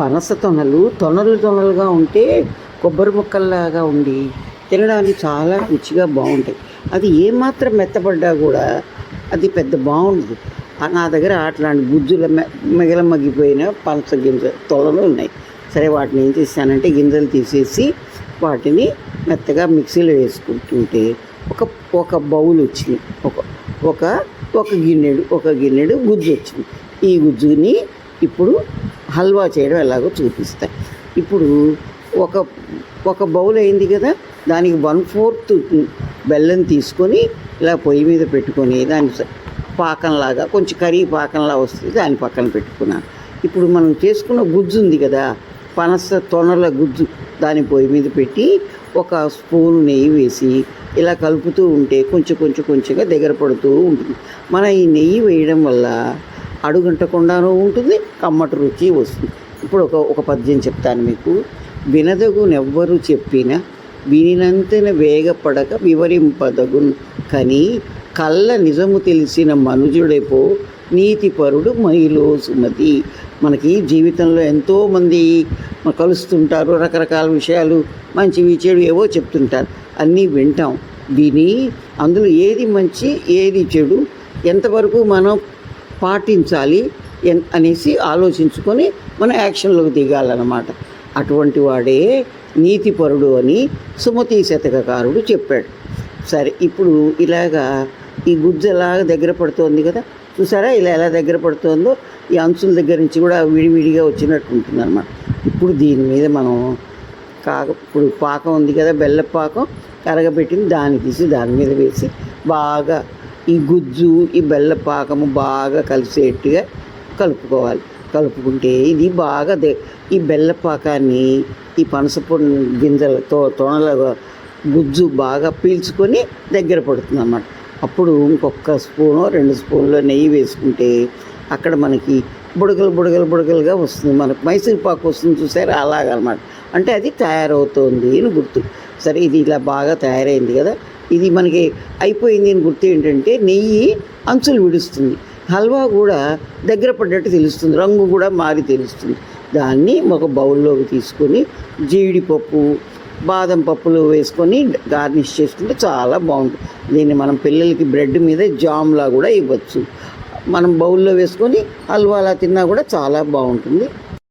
పనస తొనలు తొనలు తొనలుగా ఉంటే కొబ్బరి ముక్కల్లాగా ఉండి తినడానికి చాలా రుచిగా బాగుంటాయి. అది ఏమాత్రం మెత్తపడ్డా కూడా అది పెద్ద బాగుండదు. నా దగ్గర అట్లాంటి గుజ్జుల మె మిగల మగ్గిపోయిన పనస గింజ తొలలు ఉన్నాయి. సరే వాటిని ఏం చేశానంటే గింజలు తీసేసి వాటిని మెత్తగా మిక్సీలో వేసుకుంటుంటే ఒక ఒక బౌల్ వచ్చింది. ఒక ఒక ఒక గిన్నెడు ఒక గిన్నెడు గుజ్జు వచ్చింది. ఈ గుజ్జుని ఇప్పుడు హల్వా చేయడం ఎలాగో చూపిస్తాయి. ఇప్పుడు ఒక ఒక బౌల్ అయింది కదా దానికి వన్ ఫోర్త్ బెల్లం తీసుకొని ఇలా పొయ్యి మీద పెట్టుకొని దాని పాకంలాగా కొంచెం కర్రీ పాకంలా వస్తుంది దాని పక్కన పెట్టుకున్నాను. ఇప్పుడు మనం చేసుకున్న గుజ్జు ఉంది కదా పనస తొనల గుజ్జు దాని పొయ్యి మీద పెట్టి ఒక స్పూన్ నెయ్యి వేసి ఇలా కలుపుతూ ఉంటే కొంచెం కొంచెం కొంచెంగా దగ్గర పడుతూ ఉంటుంది. మన ఈ నెయ్యి వేయడం వల్ల అడుగంటకుండానూ ఉంటుంది కమ్మటి రుచి వస్తుంది. ఇప్పుడు ఒక ఒక పద్యం చెప్తాను మీకు. వినదగునెవ్వరు చెప్పిన వినినంతన వేగపడక వివరింపదగున్ కానీ కళ్ళ నిజము తెలిసిన మనుజుడెపో నీతిపరుడు మహిళ సుమతి. మనకి జీవితంలో ఎంతోమంది కలుస్తుంటారు రకరకాల విషయాలు మంచివి చెడు ఏవో చెప్తుంటారు. అన్నీ వింటాం. విని అందులో ఏది మంచి ఏది చెడు ఎంతవరకు మనం పాటించాలి అనేసి ఆలోచించుకొని మన యాక్షన్లోకి దిగాలన్నమాట. అటువంటి వాడే నీతిపరుడు అని సుమతి శతకకారుడు చెప్పాడు. సరే ఇప్పుడు ఇలాగా ఈ గుజ్జు ఎలాగ దగ్గర పడుతోంది కదా? చూసారా? ఇలా ఎలా దగ్గర పడుతోందో? ఈ అంచుల దగ్గర నుంచి కూడా విడివిడిగా వచ్చినట్టు ఉంటుంది అనమాట ఇప్పుడు దీని మీద మనం కాక ఇప్పుడు పాకం ఉంది కదా బెల్ల పాకం కరగబెట్టింది దాన్ని తీసి దాని మీద వేసి బాగా ఈ గుజ్జు ఈ బెల్ల పాకము బాగా కలిసేట్టుగా కలుపుకోవాలి. కలుపుకుంటే ఇది బాగా దే ఈ బెల్ల పాకాన్ని ఈ పనసపు గింజలతో తొనల గుజ్జు బాగా పీల్చుకొని దగ్గర పడుతుంది అన్నమాట అప్పుడు ఇంకొక స్పూను రెండు స్పూన్లు నెయ్యి వేసుకుంటే అక్కడ మనకి బుడగలు బుడగలు బుడగలుగా వస్తుంది. మనకు మైసూర్ పాకు వస్తుంది చూసారా? అలాగనమాట అంటే అది తయారవుతోంది అని గుర్తు. సరే ఇది ఇలా బాగా తయారైంది కదా? ఇది మనకి అయిపోయింది అని గుర్తు ఏంటంటే నెయ్యి అంచులు విడుస్తుంది. హల్వా కూడా దగ్గర పడ్డట్టు తెలుస్తుంది. రంగు కూడా మారి తెలుస్తుంది. దాన్ని ఒక బౌల్లోకి తీసుకొని జీడిపప్పు బాదం పప్పులు వేసుకొని గార్నిష్ చేసుకుంటే చాలా బాగుంటుంది. దీన్ని మనం పిల్లలకి బ్రెడ్ మీద జామ్లా కూడా ఇవ్వచ్చు. మనం బౌల్లో వేసుకొని హల్వాలా తిన్నా కూడా చాలా బాగుంటుంది.